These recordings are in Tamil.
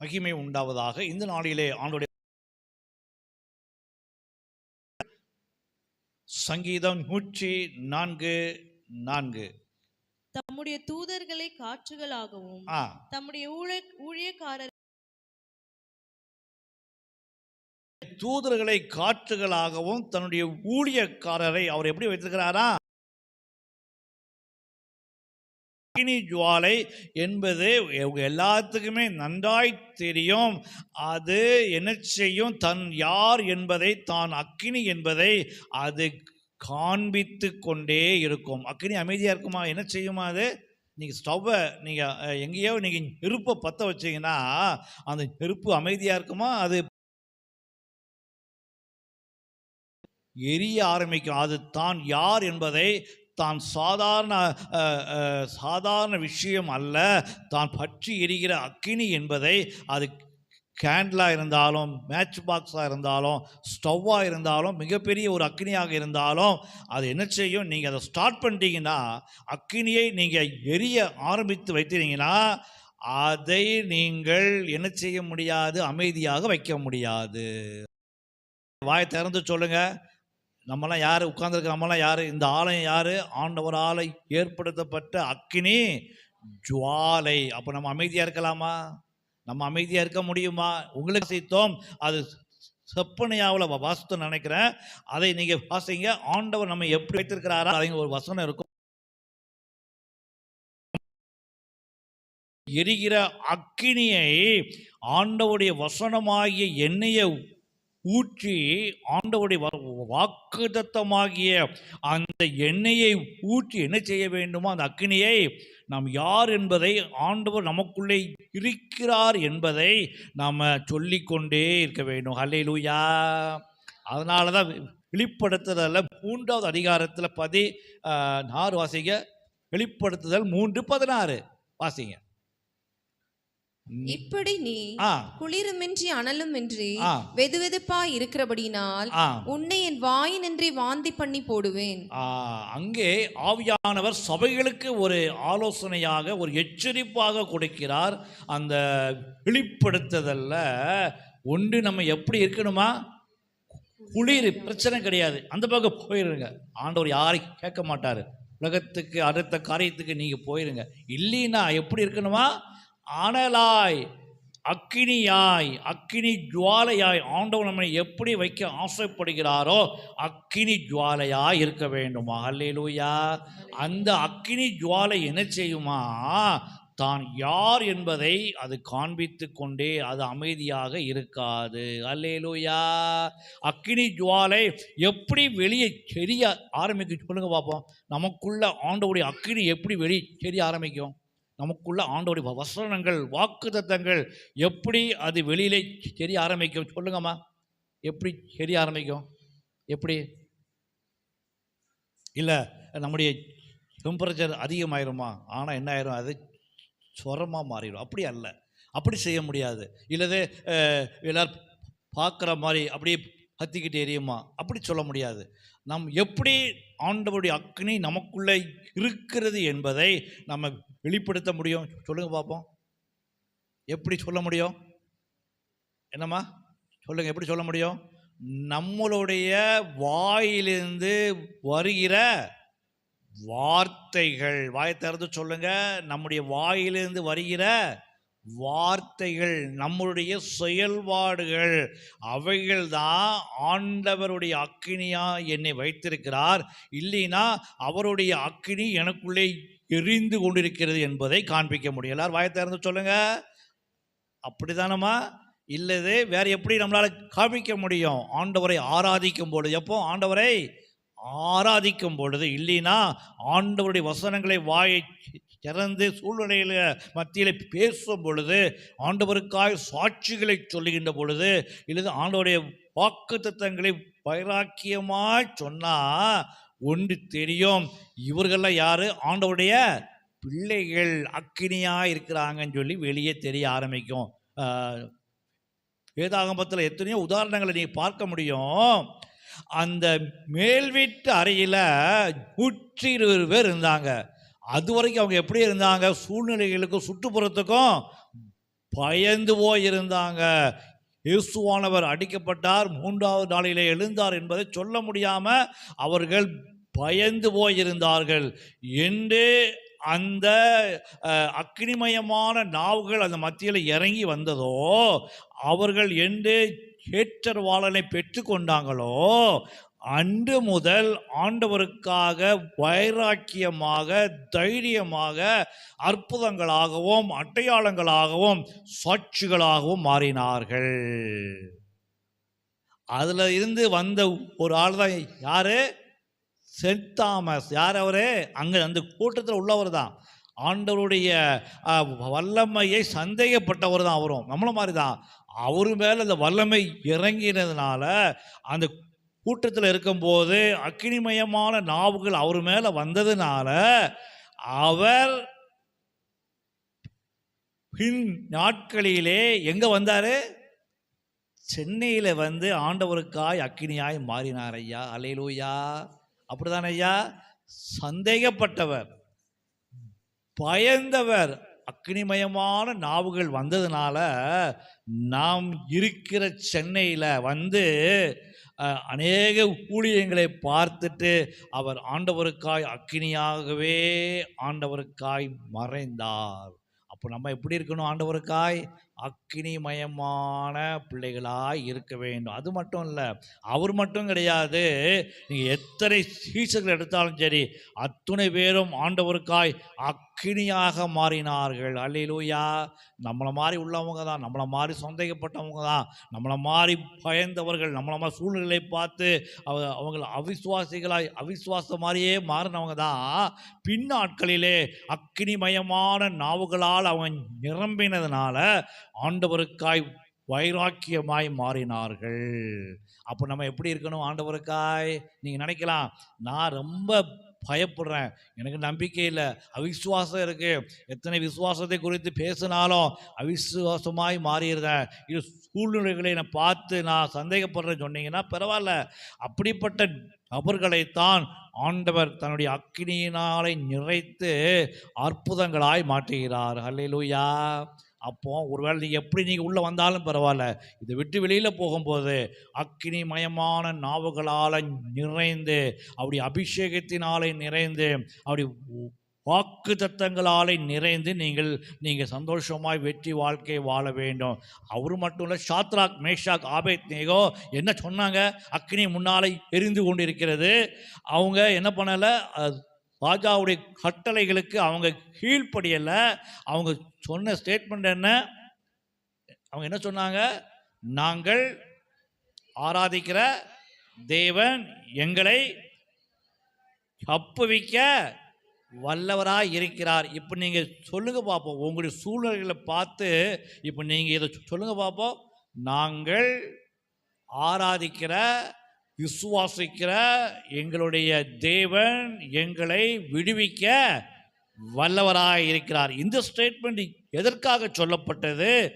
மகிமை உண்டாவதாக இந்த நாளிலே ஆண்டுடைய சங்கீதம் நூற்றி நான்கு நான்கு. தம்முடைய தூதர்களை காற்றுகளாகவும் தம்முடைய ஊழிய ஊழியக்காரர் தூதர்களை காற்றுகளாகவும் தன்னுடைய ஊழியக்காரரை அவர் எப்படி வைத்திருக்கிறாரா? அக்னி ஜுவாலை என்பது எல்லாத்துக்குமே நன்றாய் தெரியும். அது என்ன செய்யும்? தன் யார் என்பதை தான் அக்கினி என்பதை அது காண்பித்து கொண்டே இருக்கும். அக்னி அமைதியாக இருக்குமா? என்ன செய்யுமா அது? நீங்கள் ஸ்டவ்வை நீங்கள் எங்கேயோ நீங்கள் நெருப்பை பற்ற வச்சீங்கன்னா அந்த நெருப்பு அமைதியாக இருக்குமா? அது எரிய ஆரம்பிக்கும். அது தான் யார் என்பதை தான் சாதாரண சாதாரண விஷயம் அல்ல. தான் பற்றி எரிகிற அக்கினி என்பதை அது கேண்டிலாக இருந்தாலும் மேட்ச் பாக்ஸாக இருந்தாலும் ஸ்டவ்வாக இருந்தாலும் மிகப்பெரிய ஒரு அக்கினியாக இருந்தாலும் அது என்ன செய்யும்? நீங்கள் அதை ஸ்டார்ட் பண்ணிட்டீங்கன்னா அக்கினியை நீங்கள் எரிய ஆரம்பித்து வைத்தீங்கன்னா அதை நீங்கள் என்ன செய்ய முடியாது? அமைதியாக வைக்க முடியாது. வாயை திறந்து சொல்லுங்கள் நம்மலாம் யார்? உட்கார்ந்துருக்க நம்மலாம் யார்? இந்த ஆலயம் யார்? ஆண்டவர் ஆலை ஏற்படுத்தப்பட்ட அக்கினி ஜுவாலை. அப்போ நம்ம அமைதியாக இருக்கலாமா? நம்ம அமைதியாக இருக்க முடியுமா? உங்களுக்கு செய்தோம் அது செப்பனையாவில் வாசித்து நினைக்கிறேன். அதை நீங்கள் வாசிங்க. ஆண்டவர் நம்ம எப்படி வைத்திருக்கிறாரா? அதுங்க ஒரு வசனம் இருக்கும். எரிகிற அக்கினியை ஆண்டவுடைய வசனமாகிய எண்ணெயை ஊற்றி ஆண்டவருடைய வாக்குதத்தமாகிய அந்த எண்ணெயை ஊற்றி என்ன செய்ய வேண்டுமோ அந்த அக்னியை நாம் யார் என்பதை ஆண்டவர் நமக்குள்ளே இருக்கிறார் என்பதை நாம் சொல்லிக்கொண்டே இருக்க வேண்டும். ஹல்லேலூயா அதனால தான் வெளிப்படுத்துதலில் மூன்றாவது அதிகாரத்தில் பதி நாறு வாசிங்க. வெளிப்படுத்துதல் மூன்று பதினாறு. வாசிங்க. இப்படி நீ குளிருமின்றி அனலுமின்றி ஆ. வெதுவெதுப்பாய் இருக்கிறபடியினால் ஆ. உன்னை என் வாயினின்றி வாந்தி பண்ணி போடுவேன். அங்கே ஆவியானவர் சபைகளுக்கு ஒரு ஆலோசனையாக ஒரு எச்சரிப்பாக கொடுக்கிறார். அந்த வெளிப்படுத்துதல்ல ஒன்று நம்ம எப்படி இருக்கணுமா? குளிர் பிரச்சனை கிடையாது. அந்த பக்கம் போயிருங்க. ஆண்டவர் யாரையும் கேட்க மாட்டார். உலகத்துக்கு அடுத்த காரியத்துக்கு நீங்கள் போயிருங்க. இல்லைன்னா எப்படி இருக்கணுமா? அனலாய் அக்கினியாய் அக்கினி ஜுவாலையாய் ஆண்டவன் நம்மை எப்படி வைக்க ஆசைப்படுகிறாரோ அக்கினி ஜுவாலையாய் இருக்க வேண்டுமா. அல்லேலூயா. அந்த அக்கினி ஜுவாலை என்ன செய்யுமா? தான் யார் என்பதை அது காண்பித்து கொண்டே அது அமைதியாக இருக்காது. அல்லேலூயா. அக்கினி ஜுவாலை எப்படி வெளியே செரிய ஆரம்பிக்கும்? சொல்லுங்க பார்ப்போம் நமக்குள்ள ஆண்டவுடைய அக்கினி எப்படி வெளியே செரிய ஆரம்பிக்கும்? நமக்குள்ள ஆண்டோடைய வசனங்கள் வாக்குதத்தங்கள் எப்படி அது வெளியிலே தெரிய ஆரம்பிக்கும்? சொல்லுங்கம்மா. எப்படி தெரிய ஆரம்பிக்கும்? எப்படி? இல்லை நம்முடைய டெம்பரேச்சர் அதிகமாயிருமா? ஆனால் என்ன ஆயிரும்? அது சொரமாக மாறிடும். அப்படி அல்ல. அப்படி செய்ய முடியாது. இல்லது எல்லோரும் பார்க்குற மாதிரி அப்படியே கத்திக்கிட்டு எரியுமா? அப்படி சொல்ல முடியாது. நம் எப்படி ஆண்டவருடைய அக்னி நமக்குள்ளே இருக்கிறது என்பதை நம்ம வெளிப்படுத்த முடியும்? சொல்லுங்கள் பார்ப்போம் எப்படி சொல்ல முடியும்? என்னம்மா? சொல்லுங்கள் எப்படி சொல்ல முடியும்? நம்மளுடைய வாயிலிருந்து வருகிற வார்த்தைகள் வாயை திறந்து சொல்லுங்கள் நம்முடைய வாயிலிருந்து வருகிற வார்த்தைகள் நம்முடைய செயல்பாடுகள் அவைகள் தான் ஆண்டவருடைய அக்கினியாக என்னை வைத்திருக்கிறார். இல்லைனா அவருடைய அக்கினி எனக்குள்ளே எரிந்து கொண்டிருக்கிறது என்பதை காண்பிக்க முடியும். எல்லாரும் வாயை திறந்து சொல்லுங்க. அப்படிதானம்மா? இல்லது வேற எப்படி நம்மளால் காண்பிக்க முடியும்? ஆண்டவரை ஆராதிக்கும் பொழுது. எப்போ? ஆண்டவரை ஆராதிக்கும் பொழுது. இல்லைனா ஆண்டவருடைய வசனங்களை வாயை திறந்து சூழ்நிலையில மத்தியில் பேசும் பொழுது ஆண்டவருக்காய் சாட்சிகளை சொல்லுகின்ற பொழுது இல்லது ஆண்டவருடைய வாக்கு தத்தங்களை பைராக்கியமாக சொன்னால் ஒன்று தெரியும். இவர்கள்லாம் யார்? ஆண்டவருடைய பிள்ளைகள் அக்கினியாக இருக்கிறாங்கன்னு சொல்லி வெளியே தெரிய ஆரம்பிக்கும். வேதாகம்பத்தில் வேதாகமத்தில் எத்தனையோ உதாரணங்களை நீ பார்க்க முடியும். அந்த மேல்வீட்டு அறையில் நூற்றி இருபது பேர் இருந்தாங்க. அது வரைக்கும் அவங்க எப்படி இருந்தாங்க? சூழ்நிலைகளுக்கும் சுற்றுப்புறத்துக்கும் பயந்து போயிருந்தாங்க. இயேசுவானவர் அடிக்கப்பட்டார் மூன்றாவது நாளிலே எழுந்தார் என்பதை சொல்ல முடியாமல் அவர்கள் பயந்து போயிருந்தார்கள். என்று அந்த அக்னிமயமான நாவுகள் அந்த மத்தியில் இறங்கி வந்ததோ அவர்கள் என்று பெற்று பெற்றுக்கொண்டாங்களோ அன்று முதல் ஆண்டவருக்காக வைராக்கியமாக தைரியமாக அற்புதங்களாகவும் அட்டையாளங்களாகவும் சாட்சிகளாகவும் மாறினார்கள். அதுல இருந்து வந்த ஒரு ஆள் தான் யாரு? Saint Thomas. யார் அவரு? அங்க அந்த கூட்டத்தில் உள்ளவர் தான். ஆண்டவருடைய வல்லமையை சந்தேகப்பட்டவர் தான் அவரும். நம்மள மாதிரி தான். அவர் மேலே அந்த வல்லமை இறங்கினதுனால அந்த கூட்டத்தில் இருக்கும்போது அக்கினிமயமான நாவுகள் அவர் மேலே வந்ததுனால அவர் பின் நாட்களிலே எங்கே வந்தார்? சென்னையில் வந்து ஆண்டவருக்காய் அக்கினியாய் மாறினார் ஐயா. அலையிலூயா அப்படிதான் ஐயா? சந்தேகப்பட்டவர் பயந்தவர் அக்னிமயமான நாவுகள் வந்ததுனால நாம் இருக்கிற சென்னையில் வந்து அநேக ஊழியங்களை பார்த்துட்டு அவர் ஆண்டவருக்காய் அக்கினியாகவே ஆண்டவருக்காய் மறைந்தார். அப்போ நம்ம எப்படி இருக்கணும் ஆண்டவருக்காய்? அக்கினிமயமான பிள்ளைகளாக இருக்க வேண்டும். அது மட்டும் இல்லை அவர் மட்டும் கிடையாது நீங்கள் எத்தனை சீசர்கள் எடுத்தாலும் சரி அத்துணை பேரும் ஆண்டவருக்காய் அக் அக்கினியாக மாறினார்கள். அல்லேலூயா. நம்மளை மாதிரி உள்ளவங்க தான். நம்மளை மாதிரி சந்தேகப்பட்டவங்க தான். நம்மளை மாதிரி பயந்தவர்கள் நம்மளை மாதிரி சூழ்நிலை பார்த்து அவ அவங்கள அவிசுவாசிகளாய் அவிசுவாச மாதிரியே மாறினவங்க தான். பின்னாட்களிலே அக்கினிமயமான நாவுகளால் அவங்க நிரம்பினதுனால ஆண்டவருக்காய் வைராக்கியமாய் மாறினார்கள். அப்போ நம்ம எப்படி இருக்கணும் ஆண்டவருக்காய்? நீங்கள் நினைக்கலாம் நான் ரொம்ப பயப்படுறேன். எனக்கு நம்பிக்கை இல்லை. அவிஸ்வாசம் இருக்கு. எத்தனை விசுவாசத்தை குறித்து பேசினாலும் அவிசுவாசமாய் மாறிடுறேன். இது சூழ்நிலைகளை நான் பார்த்து நான் சந்தேகப்படுறேன்னு சொன்னீங்கன்னா பரவாயில்ல. அப்படிப்பட்ட நபர்களைத்தான் ஆண்டவர் தன்னுடைய அக்கினியினாலை நிறைத்து அற்புதங்களாய் மாற்றுகிறார். ஹல்லேலூயா அப்போ ஒருவேளை நீங்கள் எப்படி நீங்கள் உள்ளே வந்தாலும் பரவாயில்ல. இதை விட்டு வெளியில் போகும்போது அக்கினிமயமான நாவுகளால் நிறைந்து அப்படி அபிஷேகத்தினாலே நிறைந்து அப்படி வாக்கு தத்தங்களாலே நிறைந்து நீங்கள் நீங்கள் சந்தோஷமாய் வெற்றி வாழ்க்கை வாழ வேண்டும். அவர் மட்டும் இல்லை ஷாத்ராக் மேஷாக் ஆபேத் நேகோ என்ன சொன்னாங்க? அக்னி முன்னாலே எரிந்து கொண்டிருக்கிறது. அவங்க என்ன பண்ணலை? ராஜாவுடைய கட்டளைகளுக்கு அவங்க கீழ்ப்படியலை. அவங்க சொன்ன ஸ்டேட்மெண்ட் என்ன? அவங்க என்ன சொன்னாங்க? நாங்கள் ஆராதிக்கிற தேவன் எங்களை தப்புவிக்க வல்லவராக இருக்கிறார். இப்போ நீங்கள் சொல்லுங்க பார்ப்போம் உங்களுடைய சூழ்நிலைகளை பார்த்து இப்போ நீங்கள் இதை சொல்லுங்க பார்ப்போம் நாங்கள் ஆராதிக்கிற விசுவாசிக்கிற எங்களுடைய தேவன் எங்களை விடுவிக்க வல்லவராக இருக்கிறார். இந்த ஸ்டேட்மெண்ட் எதற்காக சொல்லப்பட்டது?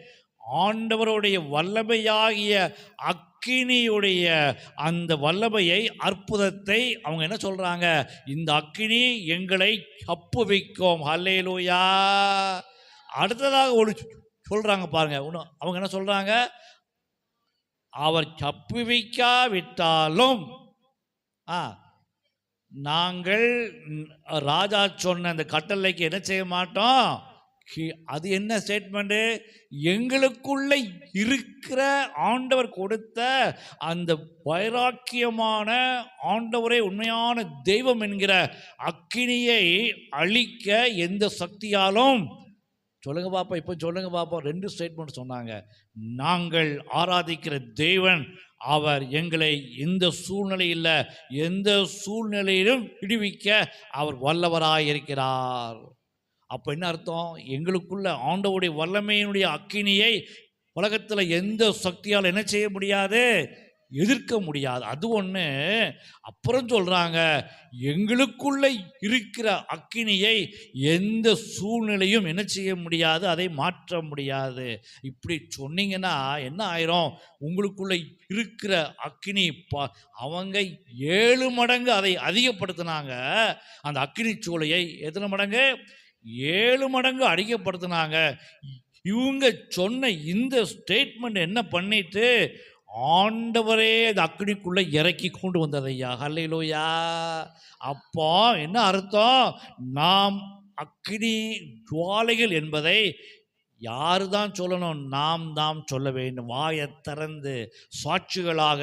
ஆண்டவருடைய வல்லமையாகிய அக்கினியுடைய அந்த வல்லமையை அற்புதத்தை அவங்க என்ன சொல்கிறாங்க இந்த அக்கினி எங்களை கப்பு வைக்கும். ஹல்லேலூயா அடுத்ததாக ஒரு சொல்கிறாங்க பாருங்க. ஒன்று அவங்க என்ன சொல்கிறாங்க அவர் தப்புவிக்காவிட்டாலும் ஆ நாங்கள் ராஜா சொன்ன அந்த கட்டளைக்கு என்ன செய்ய மாட்டோம்? அது என்ன ஸ்டேட்மெண்ட்டு எங்களுக்குள்ள இருக்கிற ஆண்டவர் கொடுத்த அந்த வைராக்கியமான ஆண்டவரே உண்மையான தெய்வம் என்கிற அக்கினியை அழிக்க எந்த சக்தியாலும் சொல்லுங்க பாப்பா இப்போ சொல்லுங்க பாப்பா ரெண்டு ஸ்டேட்மெண்ட் சொன்னாங்க. நாங்கள் ஆராதிக்கிற தேவன் அவர் எங்களை எந்த சூழ்நிலையில் எந்த சூழ்நிலையிலும் விடுவிக்க அவர் வல்லவராக இருக்கிறார் அப்போ என்ன அர்த்தம்? எங்களுக்குள்ள ஆண்டவுடைய வல்லமையினுடைய அக்கினியை உலகத்தில் எந்த சக்தியால் என்ன செய்ய முடியாது? எதிர்க்க முடியாது. அது ஒன்று அப்புறம் சொல்கிறாங்க எங்களுக்குள்ளே இருக்கிற அக்கினியை எந்த சூழ்நிலையும் என்ன செய்ய முடியாது அதை மாற்ற முடியாது. இப்படி சொன்னீங்கன்னா என்ன ஆயிரும்? உங்களுக்குள்ளே இருக்கிற அக்கினி ப அவங்க ஏழு மடங்கு அதை அதிகப்படுத்தினாங்க. அந்த அக்கினி சூளையை எத்தனை மடங்கு? ஏழு மடங்கு அதிகப்படுத்தினாங்க இவங்க சொன்ன இந்த ஸ்டேட்மெண்ட் என்ன பண்ணிட்டு ஆண்டவரே அது அக்னிக்குள்ளே இறக்கி கொண்டு வந்ததையா? ஹல்லையிலோயா அப்போ என்ன அர்த்தம்? நாம் அக்னி ஜுவாலைகள் என்பதை யாரு தான் சொல்லணும்? நாம் தான் சொல்ல வேண்டும். வாயை திறந்து சாட்சிகளாக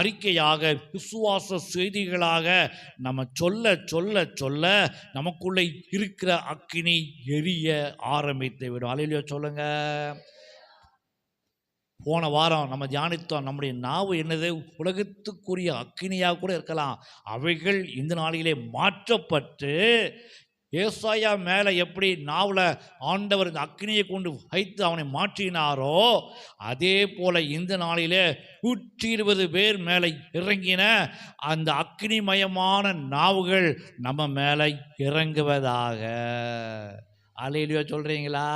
அறிக்கையாக விசுவாச செய்திகளாக நம்ம சொல்ல சொல்ல சொல்ல நமக்குள்ளே இருக்கிற அக்கினி எரிய ஆரம்பித்து விடும். அலையிலையோ சொல்லுங்கள் போன வாரம் நம்ம தியானித்தோம் நம்முடைய நாவு என்னது? உலகத்துக்குரிய அக்கினியாக கூட இருக்கலாம். அவைகள் இந்த நாளிலே மாற்றப்பட்டு ஏசாயா மேலே எப்படி நாவில் ஆண்டவர் இந்த அக்னியை கொண்டு வைத்து அவனை மாற்றினாரோ அதே போல் இந்த நாளிலே நூற்றி இருபது பேர் மேலே இறங்கின அந்த அக்னிமயமான நாவுகள் நம்ம மேலே இறங்குவதாக. அலையிலையோ சொல்கிறீங்களா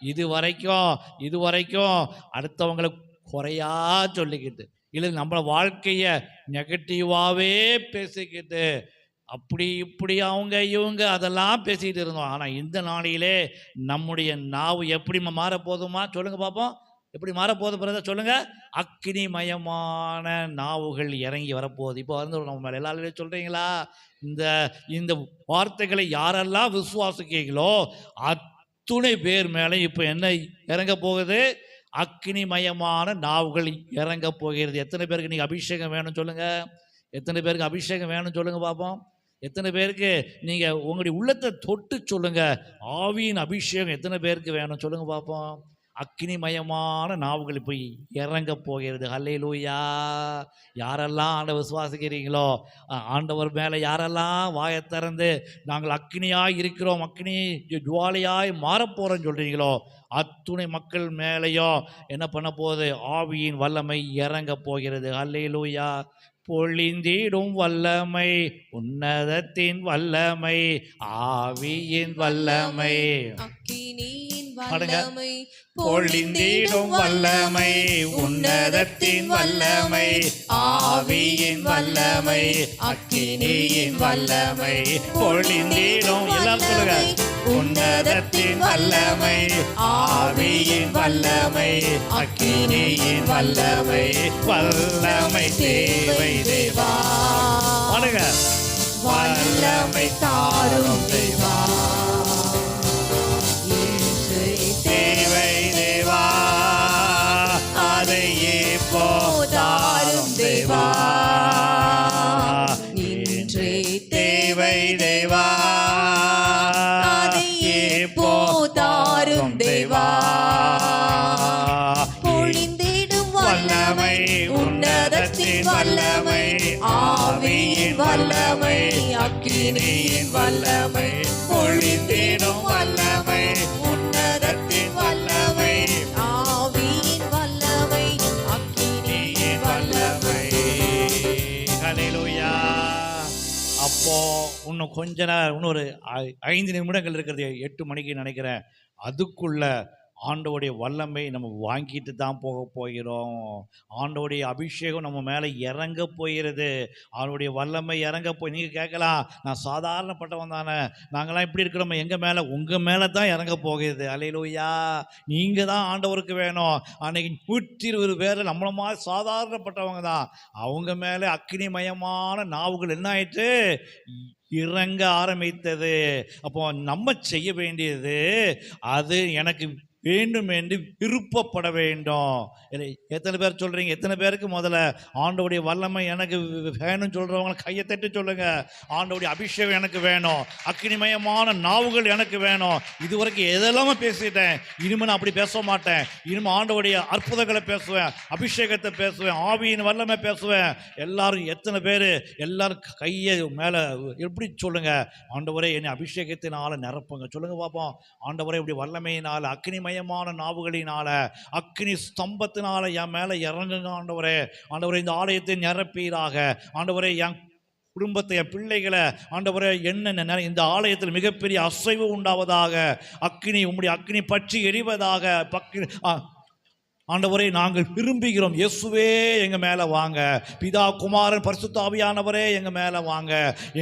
இது வரைக்கும் இது வரைக்கும் அடுத்தவங்களை குறையா சொல்லிக்கிட்டு இல்லை நம்மளை வாழ்க்கையை நெகட்டிவாகவே பேசிக்கிட்டு அப்படி இப்படி அவங்க இவங்க அதெல்லாம் பேசிக்கிட்டு இருந்தோம். ஆனால் இந்த நாளையிலே நம்முடைய நாவு எப்படி மாற போதுமா சொல்லுங்கள் பார்ப்போம் எப்படி மாறப்போகுது பிறந்த சொல்லுங்கள் அக்னிமயமான நாவுகள் இறங்கி வரப்போகுது. இப்போ வந்து நம்ம எல்லாருமே சொல்கிறீங்களா இந்த இந்த வார்த்தைகளை யாரெல்லாம் விசுவாசிக்கீங்களோ அத்துணை பேர் மேலே இப்போ என்ன இறங்க போகுது? அக்னிமயமான நாவுகள் இறங்க போகிறது. எத்தனை பேருக்கு நீங்கள் அபிஷேகம் வேணும் சொல்லுங்கள் எத்தனை பேருக்கு அபிஷேகம் வேணும்னு சொல்லுங்கள் பார்ப்போம் எத்தனை பேருக்கு நீங்கள் உங்களுடைய உள்ளத்தை தொட்டு சொல்லுங்கள் ஆவியின் அபிஷேகம் எத்தனை பேருக்கு வேணும் சொல்லுங்கள் பார்ப்போம் அக்னிமயமான நாவுகள் போய் இறங்க போகிறது. ஹல்லேலூயா. யாரெல்லாம் ஆண்டவர் விசுவாசிக்கிறீங்களோ ஆண்டவர் மேலே யாரெல்லாம் வாயை திறந்து நாங்கள் அக்னியாக இருக்கிறோம் அக்னி ஜுவாலையாய் மாறப்போகிறோன்னு சொல்கிறீங்களோ அத்துணை மக்கள் மேலேயும் என்ன பண்ண போகுது? ஆவியின் வல்லமை இறங்க போகிறது. ஹல்லையிலூயா பொழிந்திடும் வல்லமை உன்னதத்தின் வல்லமை ஆவியின் வல்லமை. அக்கினியின் வல்லமை பொழிந்திடும் வல்லமை உன்னதத்தின் வல்லமை ஆவியின் வல்லமை அக்கினியின் வல்லமை பொழிந்திடும் எல்லாரும் சொல்லுங்க. உன்னதத்தின் வல்லமை ஆவியின் வல்லமை அக்கினியின் வல்லமை வல்லமை தேவை தேவா. பாடுங்க. வல்லமை தாரும் தேவை. தேவா நின்றே தேவை தேவா. போதாரும் தேவா. இன்னும் கொஞ்ச நேரம் இன்னொரு ஐ- ஐந்து நிமிடங்கள் இருக்கிறது எட்டு மணிக்கு நினைக்கிறேன். அதுக்குள்ள ஆண்டோடைய வல்லமை நம்ம வாங்கிட்டு தான் போக போகிறோம். ஆண்டோடைய அபிஷேகம் நம்ம மேலே இறங்க போகிறது. அவருடைய வல்லமை இறங்க போய் நீங்கள் கேட்கலாம் நான் சாதாரணப்பட்டவன் தானே. நாங்களாம் இப்படி இருக்கிறோம் எங்கள் மேலே? உங்கள் மேலே தான் இறங்க போகிறது. அலையிலோயா நீங்கள் தான் ஆண்டவருக்கு வேணும். அன்னைக்கு நூற்றி இருபது பேர் நம்மள மாதிரி சாதாரணப்பட்டவங்க தான். அவங்க மேலே அக்னிமயமான நாவுகள் என்ன ஆயிட்டு? இறங்க ஆரம்பித்தது. அப்போ நம்ம செய்ய வேண்டியது அது எனக்கு வேண்டும் என்று விருப்பப்பட வேண்டும். இல்லை, எத்தனை பேர் சொல்கிறீங்க எத்தனை பேருக்கு முதல்ல ஆண்டவுடைய வல்லமை எனக்கு வேணும்னு சொல்கிறவங்க கையை தட்டி சொல்லுங்க. ஆண்டவுடைய அபிஷேகம் எனக்கு வேணும். அக்னிமயமான நாவுகள் எனக்கு வேணும். இதுவரைக்கும் எதெல்லாம பேசிட்டேன்? இனிமேல் நான் அப்படி பேச மாட்டேன். இனிமேல் ஆண்டவுடைய அற்புதங்களை பேசுவேன். அபிஷேகத்தை பேசுவேன். ஆவியின் வல்லமை பேசுவேன். எல்லாரும் எத்தனை பேர்? எல்லாரும் கையை மேலே எப்படி சொல்லுங்கள் ஆண்டவரை என்னை அபிஷேகத்தினால் நிரப்புங்க. சொல்லுங்கள் பார்ப்போம் ஆண்டவரை இப்படி வல்லமையினால அக்னிமயமான நாவுகளினால அக்னி ஸ்தம்பத்தினால என் மேலே இறங்குங்க ஆண்டவரே. ஆண்டவரே இந்த ஆலயத்தை நிரப்பீராக ஆண்டவரே என் குடும்பத்தை என் பிள்ளைகளை ஆண்டவரே என்ன இந்த ஆலயத்தில் மிகப்பெரிய அசைவு உண்டாவதாக அக்னி உம்முடைய அக்னி பற்றி எரிவதாக பக்னி ஆண்டவரே நாங்கள் விரும்புகிறோம். இயேசுவே எங்கள் மேலே வாங்க. பிதா குமாரன் பரிசுத்தாவியானவரே எங்கள் மேலே வாங்க.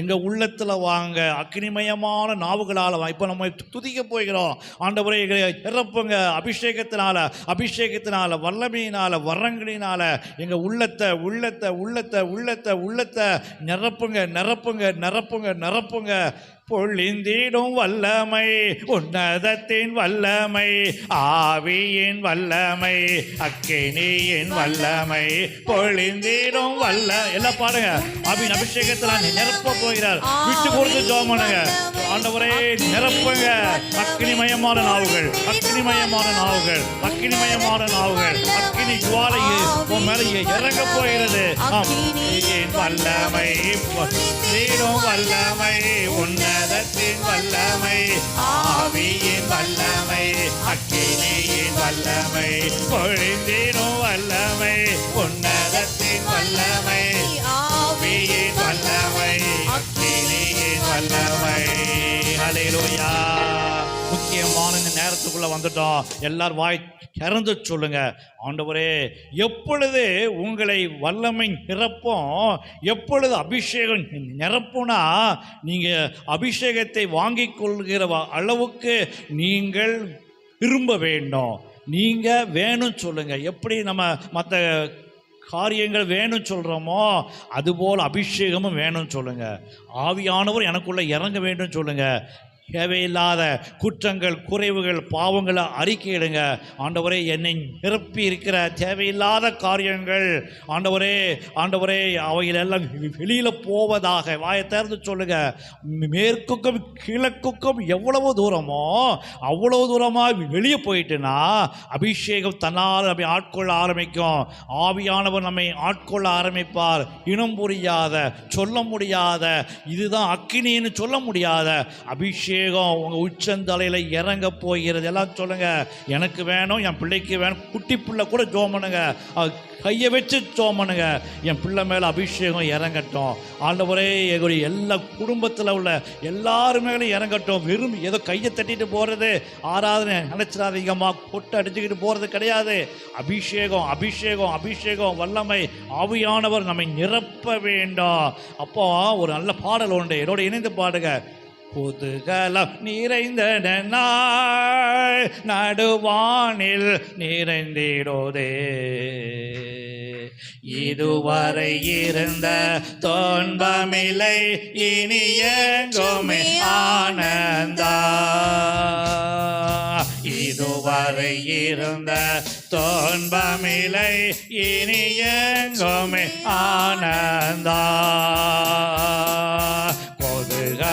எங்கள் உள்ளத்தில் வாங்க. அக்னிமயமான நாவுகளால் வா இப்போ நம்ம துதிக்க போகிறோம். ஆண்டவரே எங்களை நிரப்புங்க. அபிஷேகத்தினால அபிஷேகத்தினால வல்லமையினால வரங்களினால எங்கள் உள்ளத்தை உள்ளத்தை உள்ளத்தை உள்ளத்தை உள்ளத்தை நிரப்புங்க நிரப்புங்க நிரப்புங்க நிரப்புங்க. பொழிந்திடும் வல்லமை உன்னதத்தின் வல்லமை ஆவியின் வல்லமை அக்கினியின் வல்லமை பொழிந்திடும் வல்ல எல்லாம் பாருங்க. ஆவியின் அபிஷேகத்தில் நிரப்ப போகிறார். விட்டு கொடுத்து ஜோம் பண்ணுங்க. ஆண்டவரே நிரப்புங்க. அக்னிமயமான நாவுகள் அக்னிமயமான நாவுகள் அக்னிமயமான நாவுகள் அக்னி ஜுவாலை உன் மேல இறங்க போகிறது. வல்லமை? பொழிந்திடும் வல்லமை. உன்னதத்தின் வல்லமை. ஆவியின் வல்லமை? அக்கினியின் வல்லமை? பொழிந்திடும் வல்லமை. உன்னதத்தின் வல்லமை. ஆவியின் வல்லமை? அக்கினியின் வல்லமை? ஹalleluya. முக்கியமான இந்த நேரத்துக்குள்ளே வந்துட்டோம் எல்லார் வாய் திறந்து சொல்லுங்க. ஆண்டவரே எப்பொழுது உங்களை வல்லமை நிரப்பும் எப்பொழுது அபிஷேகம் நிரப்புனா நீங்கள் அபிஷேகத்தை வாங்கி கொள்கிற வ- அளவுக்கு நீங்கள் விரும்ப வேண்டும். நீங்கள் வேணும் சொல்லுங்கள் எப்படி நம்ம மற்ற காரியங்கள் வேணும் சொல்கிறோமோ அதுபோல் அபிஷேகமும் வேணும்னு சொல்லுங்கள் ஆவியானவர் எனக்குள்ளே இறங்க வேண்டும் சொல்லுங்கள் தேவையில்லாத குற்றங்கள் குறைவுகள் பாவங்களை அறிக்கையிடுங்க. ஆண்டவரே என்னை நிரப்பி இருக்கிற தேவையில்லாத காரியங்கள் ஆண்டவரே ஆண்டவரே அவைகளெல்லாம் வெளியில் போவதாக வாயை திறந்து சொல்லுங்க. மேற்குக்கும் கிழக்குக்கும் எவ்வளவு தூரமோ அவ்வளவு தூரமாக வெளியே போயிட்டுனா அபிஷேகம் தன்னால் நம்மை ஆட்கொள்ள ஆரம்பிக்கும். ஆவியானவர் நம்மை ஆட்கொள்ள ஆரம்பிப்பார். இனம் புரியாத சொல்ல முடியாத இதுதான் அக்கினின்னு சொல்ல முடியாத அபிஷேகம் உங்கள் உச்சந்தலையில் இறங்க போகிறது. எல்லாம் சொல்லுங்கள் எனக்கு வேணும் என் பிள்ளைக்கு வேணும். குட்டி பிள்ளை கூட ஜோமனுங்க கையை வச்சு சோமனுங்க என் பிள்ளை மேலே அபிஷேகம் இறங்கட்டும். ஆண்டவரே எங்களுடைய எல்லா குடும்பத்தில் உள்ள எல்லாரு மேலும் இறங்கட்டும். வெறும் ஏதோ கையை தட்டிட்டு போகிறது ஆராதனை நினச்சிடாதீங்கம்மா கொட்டு அடிச்சுக்கிட்டு போகிறது கிடையாது. அபிஷேகம் அபிஷேகம் அபிஷேகம் வல்லமை ஆவியானவர் நம்மை நிரப்ப வேண்டும். அப்போ ஒரு நல்ல பாடல் உண்டு. என்னோட இணைந்து பாடுங்க. புதுகலம் நிறைந்த நாள் நடுவானில் நிறைந்திடோதே. இதுவரை இருந்த தோன்பமில்லை இனி எங்குமே ஆனந்தா. இதுவரை இருந்த தோன்பமில்லை இனி எங்குமே ஆனந்தா.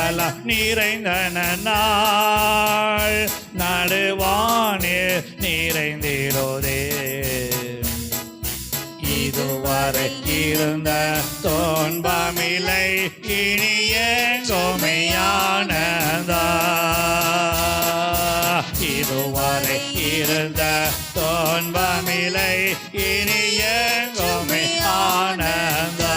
பொதுகலம் நிறைந்தன நாள் நடுவானில் நிறைந்திரோதே. இதுவரை இருந்த தோன்பமில்லை இனிய சோமையானதா இதுவரை இருந்த தோன்பமில்லை இனிய சோமையானதா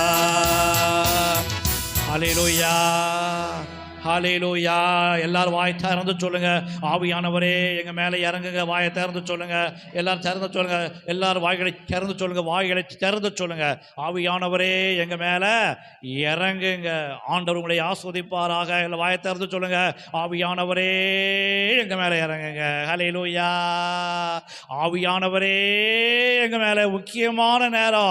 ஆனந்தா ஹாலேலூயா எல்லாரும் வாய் திறந்து சொல்லுங்க. ஆவியானவரே எங்க மேலே இறங்குங்க. வாயை திறந்து சொல்லுங்க. எல்லாரும் திறந்து சொல்லுங்க. எல்லாரும் வாய்களை திறந்து சொல்லுங்க. வாய்களை திறந்து சொல்லுங்க. ஆவியானவரே எங்க மேலே இறங்குங்க. ஆண்டவர் உங்களை ஆஸ்வதிப்பாராக. இல்லை வாயை திறந்து சொல்லுங்க. ஆவியானவரே எங்க மேலே இறங்குங்க. ஹலேலூயா ஆவியானவரே எங்க மேலே முக்கியமான நேரம்.